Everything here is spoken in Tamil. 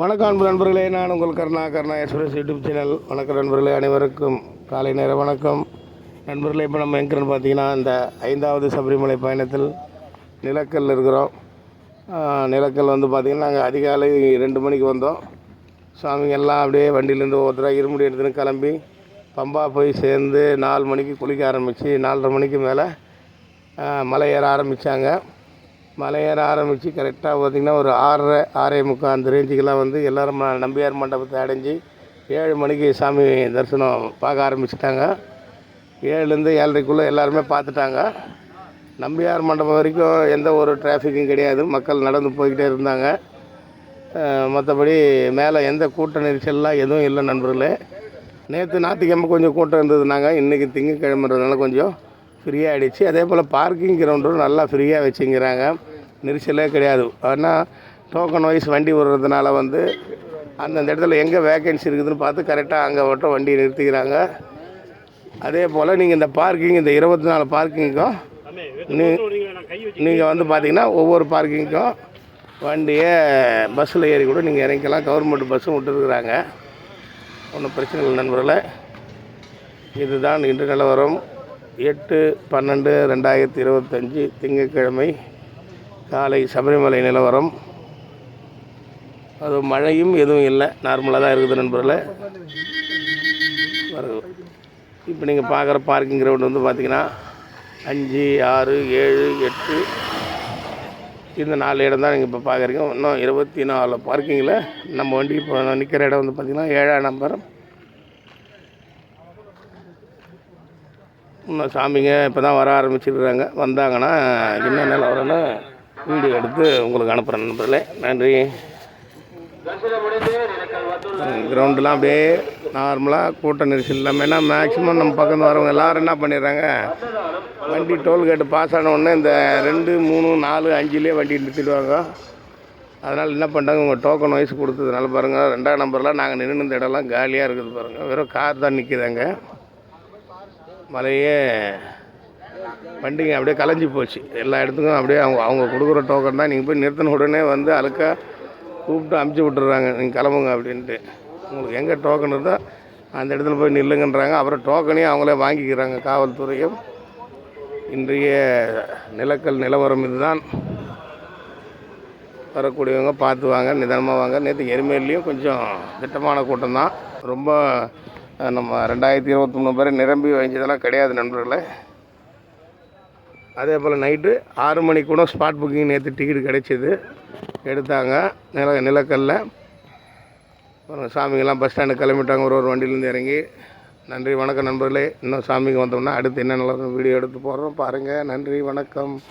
வணக்கம் அன்பு நண்பர்களே நான் உங்கள் Karuna Karuna Express YouTube channel. வணக்கம் நண்பர்களே அனைவருக்கும் காலை நேர வணக்கம். நண்பர்களே இப்போ நம்ம எங்கேன்னு பார்த்தீங்கன்னா இந்த ஐந்தாவது சபரிமலை பயணத்தில் நிலக்கல் இருக்கிறோம். நிலக்கல் வந்து பார்த்திங்கன்னா நாங்கள் அதிகாலை ரெண்டு மணிக்கு வந்தோம். சாமிங்க எல்லாம் அப்படியே வண்டியிலேருந்து ஒருத்தராக இருமுடி எடுத்துன்னு கிளம்பி பம்பா போய் சேர்ந்து நாலு மணிக்கு குளிக்க ஆரம்பித்து நாலரை மணிக்கு மேலே மலை ஏற ஆரம்பித்தாங்க மலை ஏற ஆரம்பித்து கரெக்டாக பார்த்திங்கன்னா ஒரு ஆறரை ஆறே முக்கால் அந்த ரேஞ்சுக்கெல்லாம் வந்து எல்லோரும் ம- நம்பியார் மண்டபத்தை அடைஞ்சு ஏழு மணிக்கு சாமி தரிசனம் பார்க்க ஆரம்பிச்சிட்டாங்க. ஏழுலேருந்து ஏழரைக்குள்ளே எல்லாருமே பார்த்துட்டாங்க. நம்பியார் மண்டபம் வரைக்கும் எந்த ஒரு டிராஃபிக்கும் கிடையாது. மக்கள் நடந்து போய்கிட்டே இருந்தாங்க. மற்றபடி மேலே எந்த கூட்ட நெரிசல்லாம் எதுவும் இல்லை நண்பர்களே. நேற்று ஞாயிற்றுக்கிழமை கொஞ்சம் கூட்டம் இருந்ததுனாங்க இன்றைக்கி திங்கக்கிழமைன்றதுனால கொஞ்சம் ஃப்ரீயாக ஆகிடுச்சு அதே போல் பார்க்கிங் கிரவுண்டும் நல்லா ஃப்ரீயாக வச்சுங்கிறாங்க. நெரிசலே கிடையாது. ஆனால் டோக்கன் வைஸ் வண்டி விடுறதுனால வந்து அந்தந்த இடத்துல எங்கே வேக்கன்சி இருக்குதுன்னு பார்த்து கரெக்டாக அங்கே மட்டும் வண்டி நிறுத்திக்கிறாங்க. அதே போல் நீங்கள் இந்த பார்க்கிங் இந்த இருபத்தி நாலு பார்க்கிங்க்கும் நீ நீங்கள் வந்து பார்த்தீங்கன்னா ஒவ்வொரு பார்க்கிங்க்கும் வண்டியை பஸ்ஸில் ஏறி கூட நீங்கள் இறங்கிக்கலாம். கவர்மெண்ட் பஸ்ஸும் விட்டுருக்குறாங்க. ஒன்றும் பிரச்சனை இல்லை நண்பர்களே. இதுதான் இன்று நிலவரம். எட்டு பன்னெண்டு ரெண்டாயிரத்தி இருபத்தஞ்சி திங்கட்கிழமை காலை சபரிமலை நிலவரம். அது மழையும் எதுவும் இல்லை. நார்மலாக தான் இருக்குது நண்பர்களே. இப்போ நீங்கள் பார்க்குற பார்க்கிங் கிரவுண்ட் வந்து பார்த்தீங்கன்னா அஞ்சு ஆறு ஏழு எட்டு இந்த நாலு இடம் தான் நீங்கள் இப்போ பார்க்குறீங்க. இன்னும் இருபத்தி நாலு பார்க்கிங்கில் நம்ம வண்டி இப்போ நிற்கிற இடம் வந்து பார்த்திங்கன்னா ஏழாம் நம்பர். இன்னும் சாமிங்க இப்போ தான் வர ஆரம்பிச்சிருக்காங்க வந்தாங்கன்னா என்ன நிலவரம்னு வீடியோ எடுத்து உங்களுக்கு அனுப்புகிறேன் நண்பர்களே. நன்றி. கிரவுண்டெலாம் அப்படியே நார்மலாக கூட்ட நெரிசல் இல்லாமல் ஏன்னா மேக்ஸிமம் நம்ம பக்கம் வரவங்க எல்லாரும் என்ன பண்ணிடுறாங்க? வண்டி டோல்கேட்டு பாஸ் ஆன உடனே இந்த ரெண்டு மூணு நாலு அஞ்சுலேயே வண்டி நிறுத்திடுவாங்க. அதனால் என்ன பண்ணுறாங்க உங்கள் டோக்கன் வயசு கொடுத்ததுனால பாருங்கள் ரெண்டாம் நம்பர்லாம் நாங்கள் நின்று இந்த இடம்லாம் காலியாக இருக்குது பாருங்கள் வெறும் கார் தான் நிற்கிதாங்க மலையே வண்டிங்க அப்படியே கலைஞ்சி போச்சு. எல்லா இடத்துக்கும் அப்படியே அவங்க அவங்க கொடுக்குற டோக்கன் தான். நீங்கள் போய் நிறுத்தின உடனே வந்து அழுக்க கூப்பிட்டு அமுச்சு விட்டுறாங்க. நீங்கள் கிளம்புங்க அப்படின்ட்டு. உங்களுக்கு எங்கே டோக்கன் இருந்தால் அந்த இடத்துல போய் நில்லுங்கன்றாங்க. அப்புறம் டோக்கனையும் அவங்களே வாங்கிக்கிறாங்க. காவல்துறையும் இன்றைய நிலக்கல் நிலவரம் இதுதான். வரக்கூடியவங்க பார்த்து வாங்க நிதானமாக வாங்க. நேற்று எருமையிலையும் கொஞ்சம் திட்டமான கூட்டம் தான். ரொம்ப நம்ம ரெண்டாயிரத்தி இருபத்தி மூணு பேர் நிரம்பி வாங்கியதெல்லாம் கிடையாது நண்பர்களே. அதே போல் நைட்டு ஆறு மணிக்கு கூட ஸ்பாட் புக்கிங் நேற்று டிக்கெட் கிடைச்சிது. எடுத்தாங்க. நில நிலக்கல்ல. அப்புறம் சாமிங்கெல்லாம் பஸ் ஸ்டாண்டு கிளம்பிட்டாங்க. ஒரு ஒரு வண்டியிலேருந்து இறங்கி. நன்றி வணக்கம் நண்பர்களே. இன்னும் சாமிக்கு வந்தோம்னா அடுத்து என்ன நல்லா வீடியோ எடுத்து போடுறோம். பாருங்கள் நன்றி வணக்கம்.